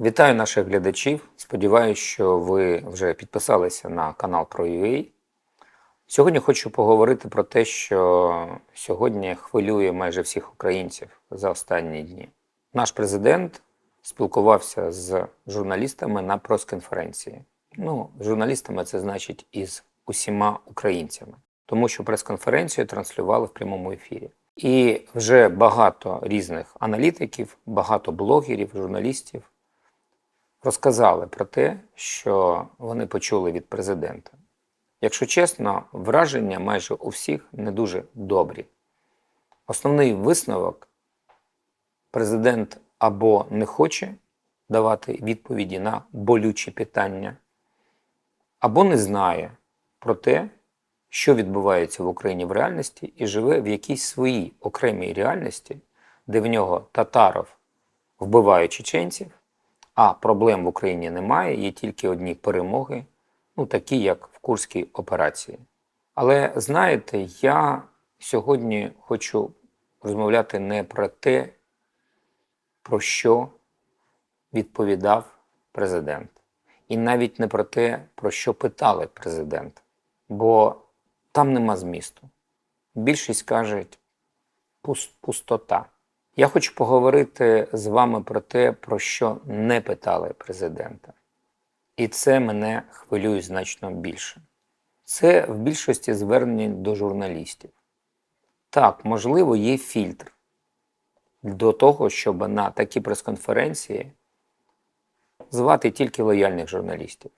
Вітаю наших глядачів. Сподіваюсь, що ви вже підписалися на канал про UA. Сьогодні хочу поговорити про те, що сьогодні хвилює майже всіх українців за останні дні. Наш президент спілкувався з журналістами на прес-конференції. Ну, журналістами це значить із усіма українцями, тому що прес-конференцію транслювали в прямому ефірі. І вже багато різних аналітиків, багато блогерів, журналістів розказали про те, що вони почули від президента. Якщо чесно, враження майже у всіх не дуже добрі. Основний висновок президент або не хоче давати відповіді на болючі питання, або не знає про те, що відбувається в Україні в реальності, і живе в якійсь своїй окремій реальності, де в нього татаров вбиває чеченців, а проблем в Україні немає, є тільки одні перемоги, ну такі як в Курській операції. Але знаєте, я сьогодні хочу розмовляти не про те, про що відповідав президент, і навіть не про те, про що питали президента, бо там нема змісту. Більшість кажуть пустота. Я хочу поговорити з вами про те, про що не питали президента. І це мене хвилює значно більше. Це в більшості звернень до журналістів. Так, можливо, є фільтр до того, щоб на такі прес-конференції звати тільки лояльних журналістів,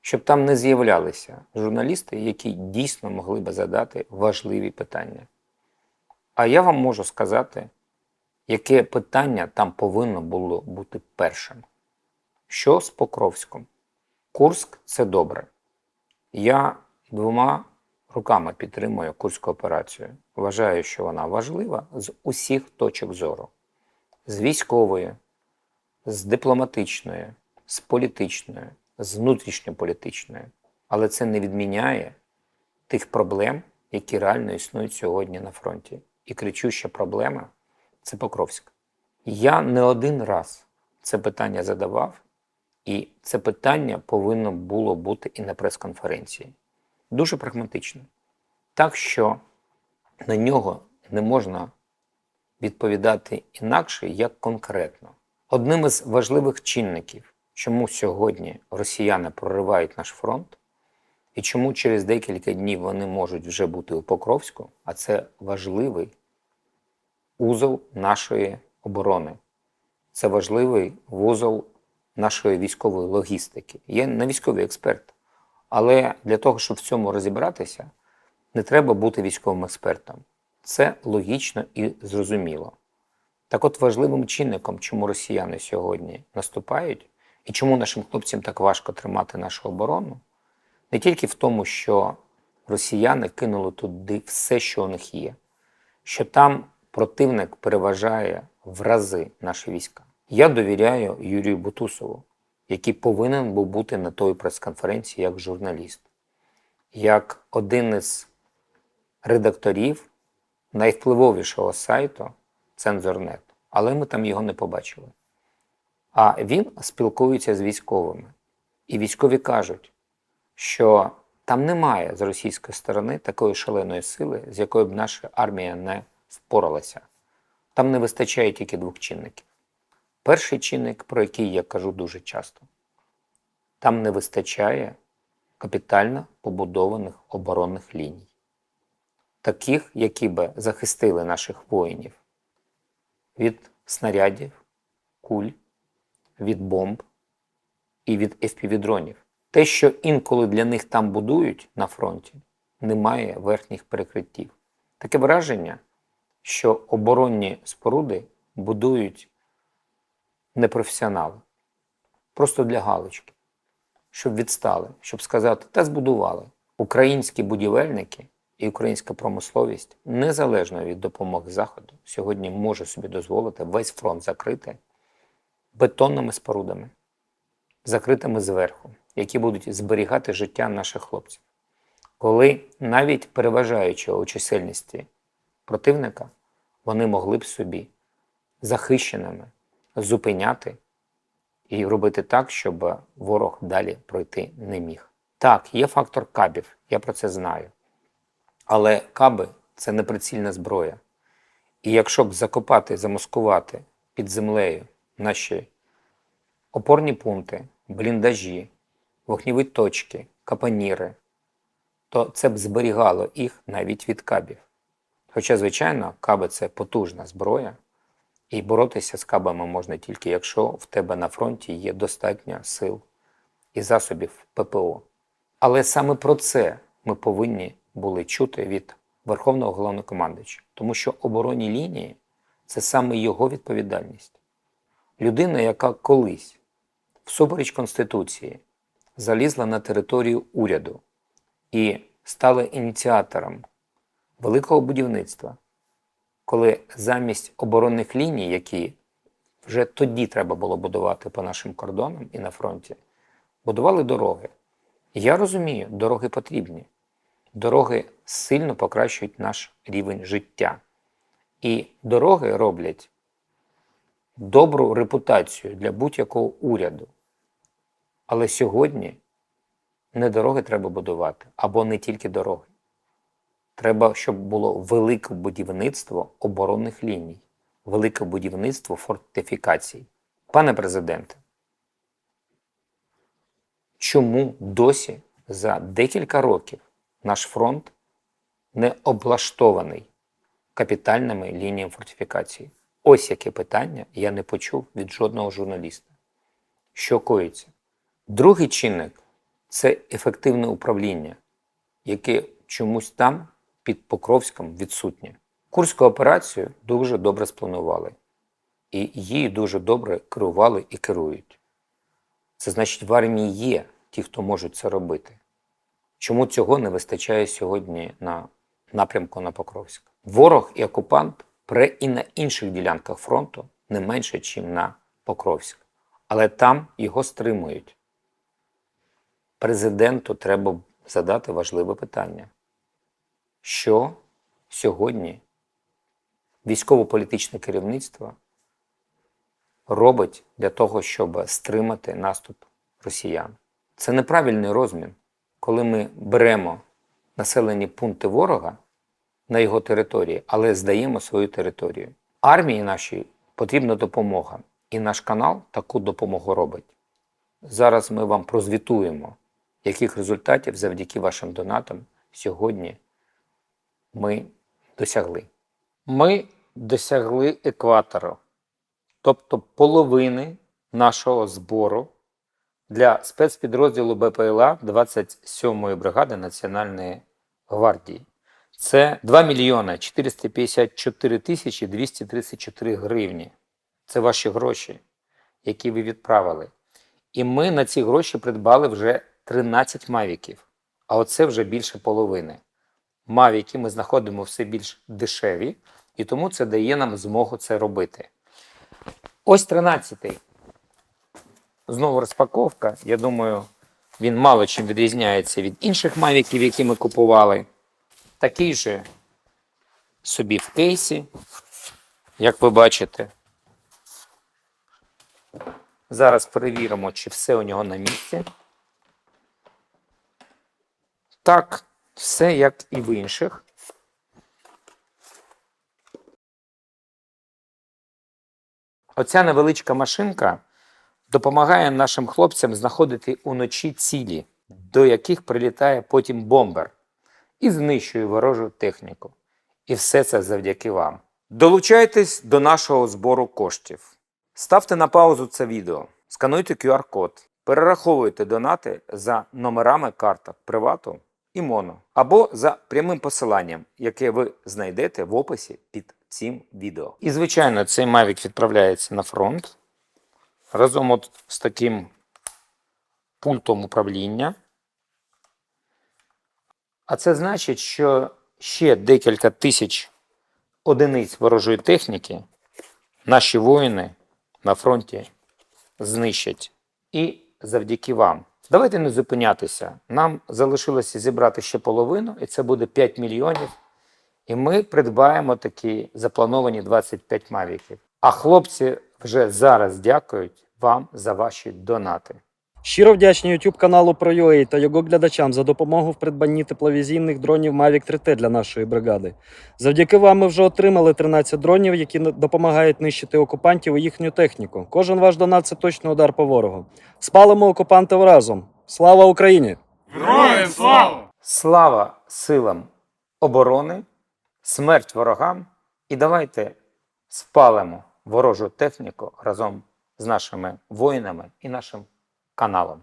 щоб там не з'являлися журналісти, які дійсно могли би задати важливі питання. А я вам можу сказати, яке питання там повинно було бути першим. Що з Покровськом? Курск це добре. Я двома руками підтримую Курську операцію. Вважаю, що вона важлива з усіх точок зору: з військової, з дипломатичної, з політичної, з внутрішньополітичної. Але це не відміняє тих проблем, які реально існують сьогодні на фронті. І кричуща проблема це Покровськ. Я не один раз це питання задавав, і це питання повинно було бути і на прес-конференції. Дуже прагматично. Так що на нього не можна відповідати інакше, як конкретно. Одним із важливих чинників, чому сьогодні росіяни проривають наш фронт, і чому через декілька днів вони можуть вже бути у Покровську, а це важливий узол нашої оборони. Це важливий вузол нашої військової логістики. Я не військовий експерт, але для того, щоб в цьому розібратися, не треба бути військовим експертом. Це логічно і зрозуміло. Так от важливим чинником, чому росіяни сьогодні наступають, і чому нашим хлопцям так важко тримати нашу оборону, не тільки в тому, що росіяни кинули туди все, що у них є, що там противник переважає в рази наші війська. Я довіряю Юрію Бутусову, який повинен був бути на той прес-конференції як журналіст, як один із редакторів найвпливовішого сайту Цензорнет. Але ми там його не побачили. А він спілкується з військовими. І військові кажуть, що там немає з російської сторони такої шаленої сили, з якою б наша армія не впоралася. Там не вистачає тільки двох чинників. Перший чинник, про який я кажу дуже часто, там не вистачає капітально побудованих оборонних ліній, таких, які би захистили наших воїнів від снарядів, куль, від бомб і від FPV-дронів. Те, що інколи для них там будують на фронті, немає верхніх перекриттів. Таке враження, що оборонні споруди будують непрофесіонали. Просто для галочки, щоб відстали, щоб сказати, та збудували. Українські будівельники і українська промисловість, незалежно від допомоги Заходу, сьогодні може собі дозволити весь фронт закрити бетонними спорудами, закритими зверху, які будуть зберігати життя наших хлопців. Коли навіть переважаючи у чисельності противника, вони могли б собі захищеними зупиняти і робити так, щоб ворог далі пройти не міг. Так, є фактор кабів, я про це знаю. Але каби це неприцільна зброя. І якщо б закопати, замаскувати під землею наші опорні пункти, бліндажі, вогніві точки, капаніри, то це б зберігало їх навіть від кабів. Хоча, звичайно, каби це потужна зброя, і боротися з кабами можна тільки, якщо в тебе на фронті є достатньо сил і засобів ППО. Але саме про це ми повинні були чути від Верховного головнокомандуюча, тому що оборонні лінії це саме його відповідальність. Людина, яка колись, всупереч Конституції, залізла на територію уряду і стала ініціатором великого будівництва, коли замість оборонних ліній, які вже тоді треба було будувати по нашим кордонам і на фронті, будували дороги. Я розумію, дороги потрібні. Дороги сильно покращують наш рівень життя. І дороги роблять добру репутацію для будь-якого уряду. Але сьогодні не дороги треба будувати, або не тільки дороги. Треба, щоб було велике будівництво оборонних ліній, велике будівництво фортифікацій. Пане президенте, чому досі за декілька років наш фронт не облаштований капітальними лініями фортифікації? Ось яке питання я не почув від жодного журналіста. Що коїться? Другий чинник це ефективне управління, яке чомусь там під Покровськом відсутнє. Курську операцію дуже добре спланували, і її дуже добре керували і керують. Це значить, в армії є ті, хто можуть це робити. Чому цього не вистачає сьогодні на напрямку на Покровськ? Ворог і окупант пре і на інших ділянках фронту не менше, ніж на Покровськ. Але там його стримують. Президенту треба задати важливе питання. Що сьогодні військово-політичне керівництво робить для того, щоб стримати наступ росіян? Це неправильний розмін, коли ми беремо населені пункти ворога на його території, але здаємо свою територію. Армії нашій потрібна допомога, і наш канал таку допомогу робить. Зараз ми вам прозвітуємо, яких результатів завдяки вашим донатам сьогодні ми досягли. Ми досягли екватору, тобто половини нашого збору для спецпідрозділу БПЛА 27-ї бригади Національної гвардії. Це 2 мільйони 454 тисячі 234 гривні. Це ваші гроші, які ви відправили. І ми на ці гроші придбали вже 13 мавіків, а оце вже більше половини. Мавіки ми знаходимо все більш дешеві, і тому це дає нам змогу це робити. Ось 13-й. Знову розпаковка. Я думаю, він мало чим відрізняється від інших мавіків, які ми купували. Такий же собі в кейсі, як ви бачите. Зараз перевіримо, чи все у нього на місці. Так, все як і в інших. Оця невеличка машинка допомагає нашим хлопцям знаходити уночі цілі, до яких прилітає потім бомбер і знищує ворожу техніку. І все це завдяки вам. Долучайтесь до нашого збору коштів. Ставте на паузу це відео, скануйте QR-код, перераховуйте донати за номерами карток Привату і Моно або за прямим посиланням, яке ви знайдете в описі під цим відео. І, звичайно, цей Mavic відправляється на фронт разом от з таким пультом управління. А це значить, що ще декілька тисяч одиниць ворожої техніки наші воїни на фронті знищать. І завдяки вам. Давайте не зупинятися. Нам залишилося зібрати ще половину, і це буде 5 мільйонів. І ми придбаємо такі заплановані 25 мавіків. А хлопці вже зараз дякують вам за ваші донати. Щиро вдячні YouTube каналу ProUA та його глядачам за допомогу в придбанні тепловізійних дронів Mavic 3T для нашої бригади. Завдяки вам ми вже отримали 13 дронів, які допомагають нищити окупантів і їхню техніку. Кожен ваш донат це точно удар по ворогу. Спалимо окупантів разом. Слава Україні! Героям слава! Слава силам оборони, смерть ворогам, і давайте спалимо ворожу техніку разом з нашими воїнами і нашим каналом.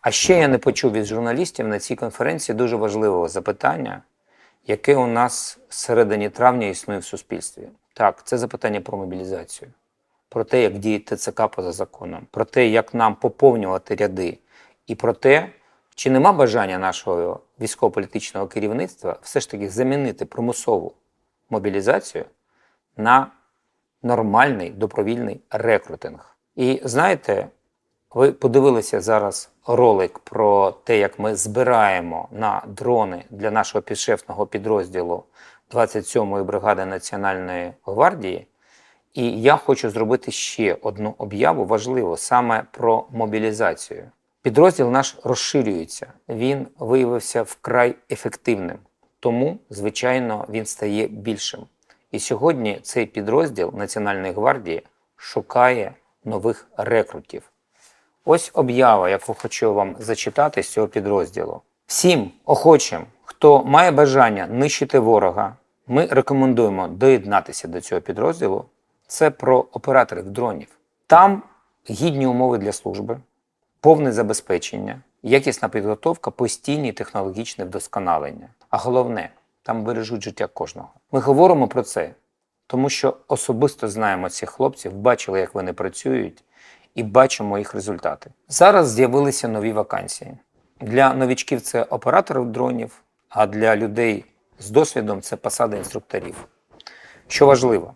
А ще я не почув від журналістів на цій конференції дуже важливого запитання, яке у нас з середині травня існує в суспільстві. Так, це запитання про мобілізацію, про те, як діє ТЦК поза законом, про те, як нам поповнювати ряди, і про те, чи нема бажання нашого військово-політичного керівництва все ж таки замінити примусову мобілізацію на нормальний добровільний рекрутинг. І знаєте, ви подивилися зараз ролик про те, як ми збираємо на дрони для нашого підшефного підрозділу 27-ї бригади Національної гвардії. І я хочу зробити ще одну об'яву важливу саме про мобілізацію. Підрозділ наш розширюється, він виявився вкрай ефективним, тому, звичайно, він стає більшим. І сьогодні цей підрозділ Національної гвардії шукає нових рекрутів. Ось об'ява, яку хочу вам зачитати з цього підрозділу. Всім охочим, хто має бажання нищити ворога, ми рекомендуємо доєднатися до цього підрозділу. Це про операторів дронів. Там гідні умови для служби, повне забезпечення, якісна підготовка, постійні технологічне вдосконалення. А головне, там бережуть життя кожного. Ми говоримо про це, тому що особисто знаємо цих хлопців, бачили, як вони працюють, і бачимо їх результати. Зараз з'явилися нові вакансії. Для новічків це операторів дронів, а для людей з досвідом це посада інструкторів. Що важливо,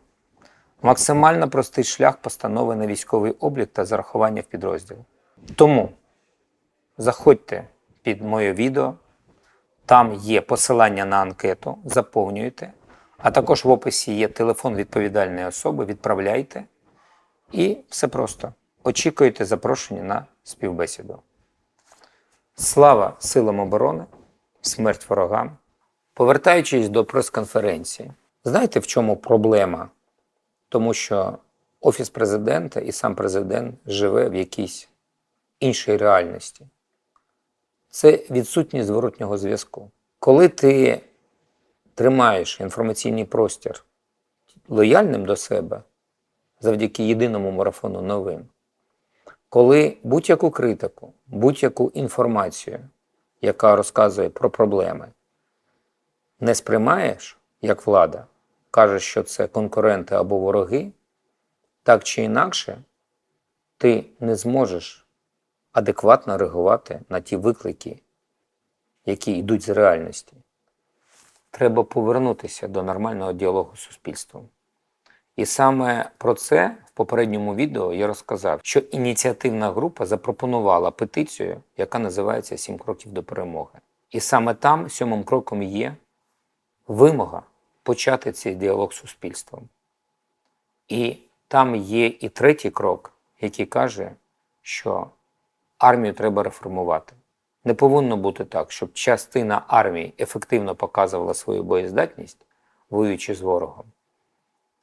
максимально простий шлях постанови на військовий облік та зарахування в підрозділ. Тому заходьте під моє відео, там є посилання на анкету, заповнюйте, а також в описі є телефон відповідальної особи, відправляйте. І все просто. Очікуйте запрошення на співбесіду. Слава силам оборони, смерть ворогам. Повертаючись до прес-конференції, знаєте, в чому проблема? Тому що Офіс президента і сам президент живе в якійсь іншій реальності. Це відсутність зворотнього зв'язку. Коли ти тримаєш інформаційний простір лояльним до себе завдяки єдиному марафону новин, коли будь-яку критику, будь-яку інформацію, яка розказує про проблеми, не сприймаєш як влада, кажеш, що це конкуренти або вороги, так чи інакше, ти не зможеш адекватно реагувати на ті виклики, які йдуть з реальності. Треба повернутися до нормального діалогу з суспільством. І саме про це попередньому відео я розказав, що ініціативна група запропонувала петицію, яка називається Сім кроків до перемоги. І саме там сьомим кроком є вимога почати цей діалог з суспільством. І там є і третій крок, який каже, що армію треба реформувати. Не повинно бути так, щоб частина армії ефективно показувала свою боєздатність, воюючи з ворогом,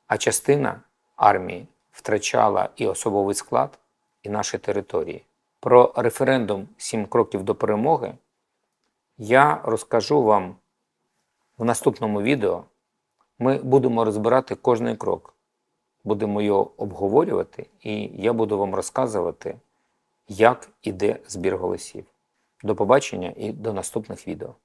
а частина армії втрачала і особовий склад, і наші території. Про референдум «Сім кроків до перемоги я розкажу вам в наступному відео. Ми будемо розбирати кожний крок, будемо його обговорювати, і я буду вам розказувати, як іде збір голосів. До побачення і до наступних відео.